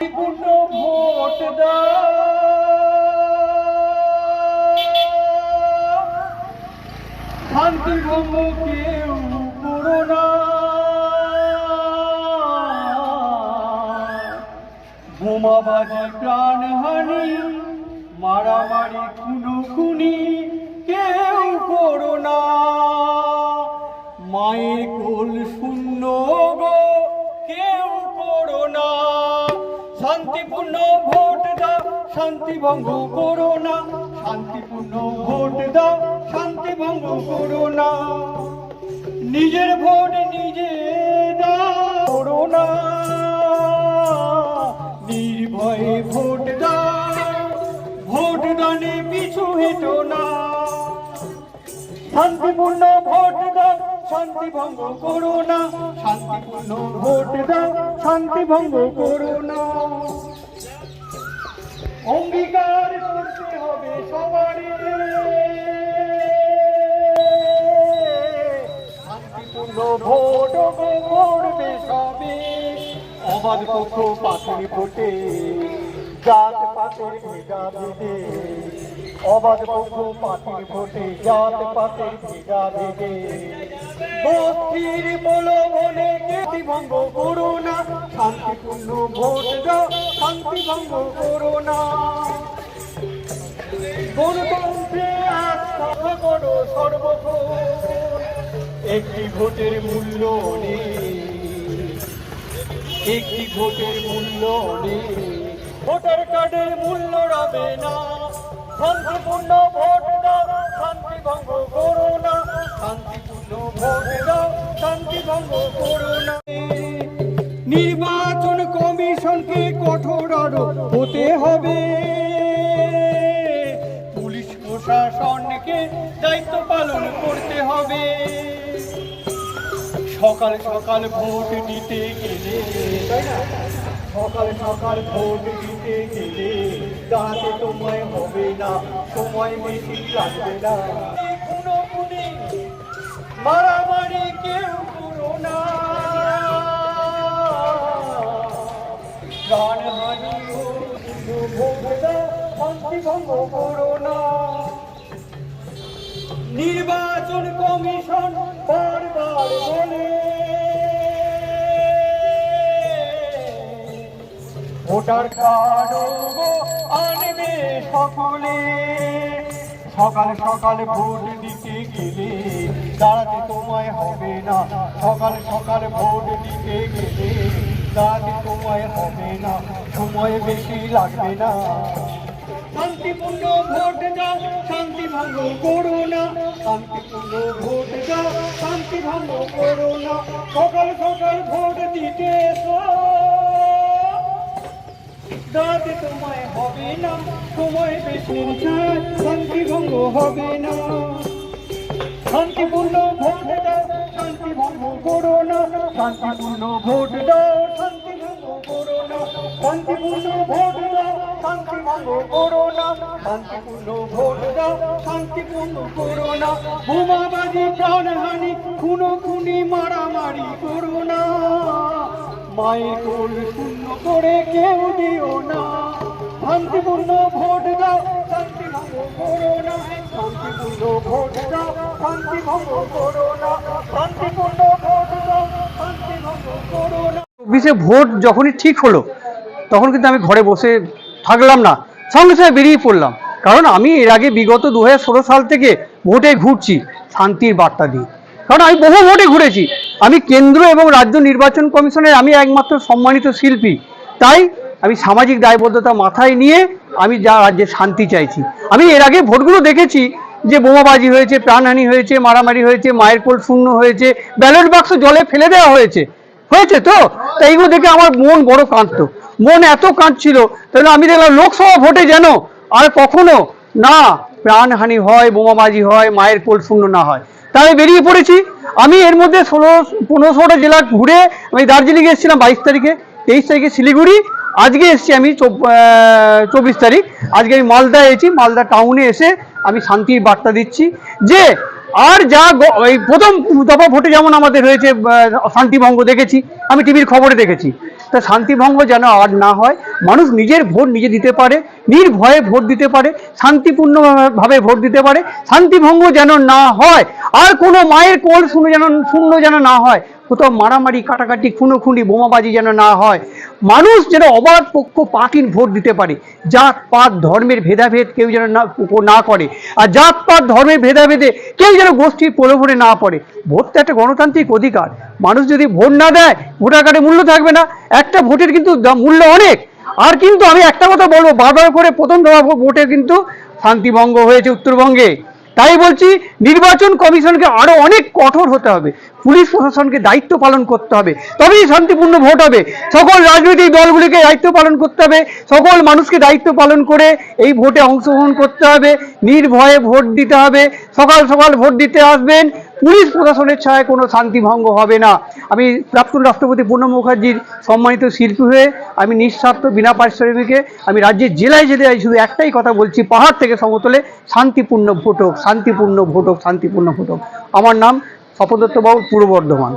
Vote দাও। শান্তি ভঙ্গ কেউ করো না। বোমাবাজি প্রাণহানি, মারামারি খুনো খুনি কেউ করো না। মায়ের কোল শূন্য শান্তি ভঙ্গ করো না। শান্তিপূর্ণ ভোট দাও, শান্তি ভঙ্গ করো না। নিজের ভোট নিজে দাও না। নির্ভয়ে ভোট দাও, ভোট দানে পিছু হেঁটো না। শান্তিপূর্ণ ভোট দাও, শান্তি ভঙ্গ করো না। শান্তিপূর্ণ ভোট দাও, শান্তি ভঙ্গ করো না। অঙ্গীকার করতে হবে সবারই। ভোট সবে অবাধ পক্ষ ভোটে জাত পাথর ভেদা ভেদে অবাধ পক্ষ পাখির ভোটে জাত পাতের ভেজা ভেদে বস্তির বলে ভঙ্গ করো না, শান্তিপূর্ণ ভোট দাও শান্তি ভঙ্গ করো না। একটি ভোটের মূল্য নেই। একটি ভোটের মূল্য নেই। ভোটার কার্ডের না। শান্তিপূর্ণ ভোট দাও, শান্তি ভঙ্গ করো না। শান্তিপূর্ণ ভোট দাও, শান্তি ভঙ্গ করো না। নির্বাচন কমিশনকে কঠোর আরও হতে হবে। পুলিশ প্রশাসনকে দায়িত্ব পালন করতে হবে। সকাল সকাল ভোট দিতে গেলে সকাল সকাল ভোট দিতে গেলে তোমায় হবে না, সময় বেশি লাগবে না। কোনো মারামারি কেউ করো ভঙ্গ নির্বাচন কমিশন বারবার বলে আনবে সকলে। সকাল সকাল ভোট দিতে গেলে দাঁড়াতে তোমায় হবে না। সকাল সকাল ভোট দিতে গেলে দাঁড়াতে তোমায় হবে না। সময় বেশি লাগবে না। শান্তিপূর্ণ ভোট দাও শান্তি ভঙ্গ করো না। শান্তিপূর্ণ ভোট দাও শান্তি ভঙ্গ করো না। সকাল সকাল ভোট দিতে এসো তোমায় হবে না সময় বেশি চায় শান্তি হবে না। শান্তিপূর্ণ ভোট দাও, শান্তি ভঙ্গ করো না। শান্তিপূর্ণ ভোট দাও, শান্তি ভঙ্গ করো না। শান্তিপূর্ণ ভোট দাও, শান্তি ভঙ্গ করো না। শান্তিপূর্ণ ভোট দাও, শান্তিপূর্ণ করো না। বোমাবাজি, প্রাণহানি খুনো খুনি মারামারি করো না। শূন্য করে কেউ দিও না। শান্তিপূর্ণ ভোট দাও ভোট যখনই ঠিক হলো, তখন কিন্তু আমি ঘরে বসে থাকলাম না, সঙ্গে সঙ্গে বেরিয়ে পড়লাম। কারণ আমি এর আগে বিগত দু হাজার ষোলো সাল থেকে ভোটে ঘুরছি, শান্তির বার্তা দিয়ে। কারণ আমি বহু ভোটে ঘুরেছি আমি কেন্দ্র এবং রাজ্য নির্বাচন কমিশনের আমি একমাত্র সম্মানিত শিল্পী। তাই আমি সামাজিক দায়বদ্ধতা মাথায় নিয়ে আমি যা রাজ্যে শান্তি চাইছি। আমি এর আগে ভোটগুলো দেখেছি যে বোমাবাজি হয়েছে, প্রাণহানি হয়েছে, মারামারি হয়েছে, মায়ের কোল শূন্য হয়েছে, ব্যালট বাক্স জলে ফেলে দেওয়া হয়েছে। হয়েছে তো? তাই এইগুলো দেখে আমার মন বড় কাঁদতো মন এত কাঁদছিল। তাহলে আমি দেখলাম লোকসভা ভোটে যেন আর কখনো না প্রাণহানি হয়, বোমাবাজি হয়, মায়ের কোল শূন্য না হয়। তাই আমি বেরিয়ে পড়েছি। আমি এর মধ্যে ষোলো পনেরো ষোলোটা জেলা ঘুরে আমি দার্জিলিং এসেছিলাম বাইশ তারিখে, তেইশ তারিখে শিলিগুড়ি। আজকে এসেছি আমি চব- চব্বিশ তারিখ। আজকে আমি মালদা এসেছি, মালদা টাউনে এসে আমি শান্তির বার্তা দিচ্ছি যে আর যা এই প্রথম দফা ভোটে যেমন আমাদের হয়েছে শান্তিভঙ্গ দেখেছি। আমি টিভির খবরে দেখেছি। তা শান্তিভঙ্গ যেন আর না হয়। মানুষ নিজের ভোট নিজে দিতে পারে, নির্ভয়ে ভোট দিতে পারে, শান্তিপূর্ণভাবে ভোট দিতে পারে, শান্তিভঙ্গ যেন না হয়, আর কোনো মায়ের কোল শূন্য যেন শূন্য যেন না হয়, কোথাও মারামারি, কাটাকাটি, খুনোখুনি, বোমাবাজি যেন না হয়। মানুষ যেন অবাধ পক্ষ পাকিন ভোট দিতে পারে, জাত, পাত, ধর্মের ভেদাভেদ কেউ যেন না না করে, আর জাত, পাত, ধর্মের ভেদাভেদে কেউ যেন গোষ্ঠীর প্রলোভনে না পড়ে। ভোট তো একটা গণতান্ত্রিক অধিকার মানুষ যদি ভোট না দেয়, ভোটার কার্ডে মূল্য থাকবে না। একটা ভোটের কিন্তু মূল্য অনেক। আর কিন্তু আমি একটা কথা বলব, বারবার করে প্রথম দফা ভোটে কিন্তু শান্তিভঙ্গ হয়েছে উত্তরবঙ্গে। তাই বলছি, নির্বাচন কমিশনকে আরও অনেক কঠোর হতে হবে। পুলিশ প্রশাসনকে দায়িত্ব পালন করতে হবে। তবেই শান্তিপূর্ণ ভোট হবে। সকল রাজনৈতিক দলগুলিকে দায়িত্ব পালন করতে হবে। সকল মানুষকে দায়িত্ব পালন করে এই ভোটে অংশগ্রহণ করতে হবে। নির্ভয়ে ভোট দিতে হবে। সকাল সকাল ভোট দিতে আসবেন। পুলিশ প্রশাসনের ছায় কোনো শান্তিভঙ্গ হবে না। আমি প্রাক্তন রাষ্ট্রপতি প্রণব মুখার্জির সম্মানিত শিল্পী হয়ে আমি নিঃস্বার্থ বিনা পারিশ্রমিকে আমি রাজ্যের জেলায় জেলায় শুধু একটাই কথা বলছি, পাহাড় থেকে সমতলে শান্তিপূর্ণ ভোটক শান্তিপূর্ণ ভোটক শান্তিপূর্ণ ভোটক। আমার নাম বাবু, পূর্ব বর্ধমান।